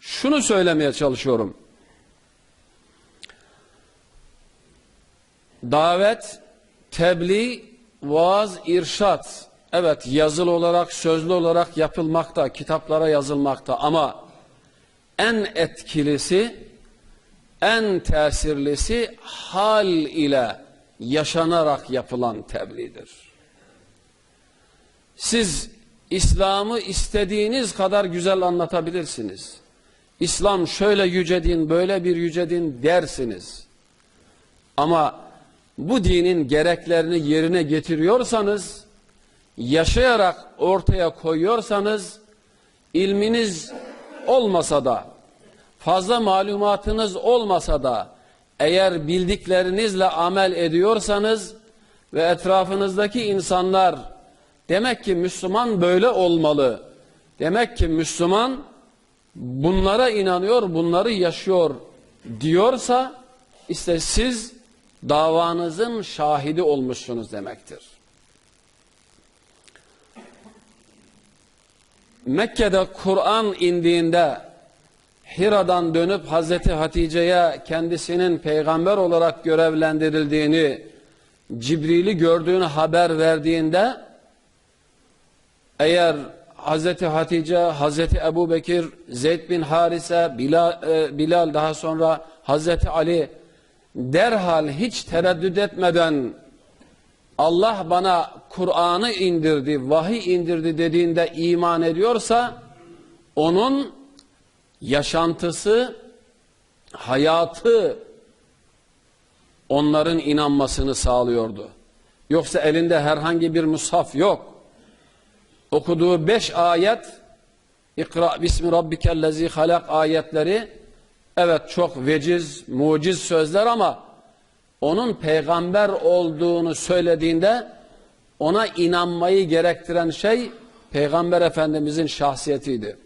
şunu söylemeye çalışıyorum. Davet, tebliğ, vaaz, irşat. Evet yazılı olarak, sözlü olarak yapılmakta, kitaplara yazılmakta ama en etkilisi, en tesirlisi hal ile yaşanarak yapılan tebliğdir. Siz İslam'ı istediğiniz kadar güzel anlatabilirsiniz. İslam şöyle yüce din, böyle bir yüce din dersiniz. Ama bu dinin gereklerini yerine getiriyorsanız, yaşayarak ortaya koyuyorsanız, ilminiz olmasa da, fazla malumatınız olmasa da, eğer bildiklerinizle amel ediyorsanız ve etrafınızdaki insanlar demek ki Müslüman böyle olmalı. Demek ki Müslüman bunlara inanıyor, bunları yaşıyor diyorsa işte siz davanızın şahidi olmuşsunuz demektir. Mekke'de Kur'an indiğinde Hira'dan dönüp Hazreti Hatice'ye kendisinin peygamber olarak görevlendirildiğini, Cibril'i gördüğünü haber verdiğinde eğer Hazreti Hatice, Hazreti Ebu Bekir, Zeyd bin Harise, Bilal, e, Bilal daha sonra Hazreti Ali derhal hiç tereddüt etmeden Allah bana Kur'an'ı indirdi, vahiy indirdi dediğinde iman ediyorsa onun yaşantısı, hayatı onların inanmasını sağlıyordu. Yoksa elinde herhangi bir mushaf yok. Okuduğu beş ayet İkra bismi rabbikellezi halak ayetleri evet çok veciz, muciz sözler ama onun peygamber olduğunu söylediğinde ona inanmayı gerektiren şey Peygamber Efendimizin şahsiyetiydi.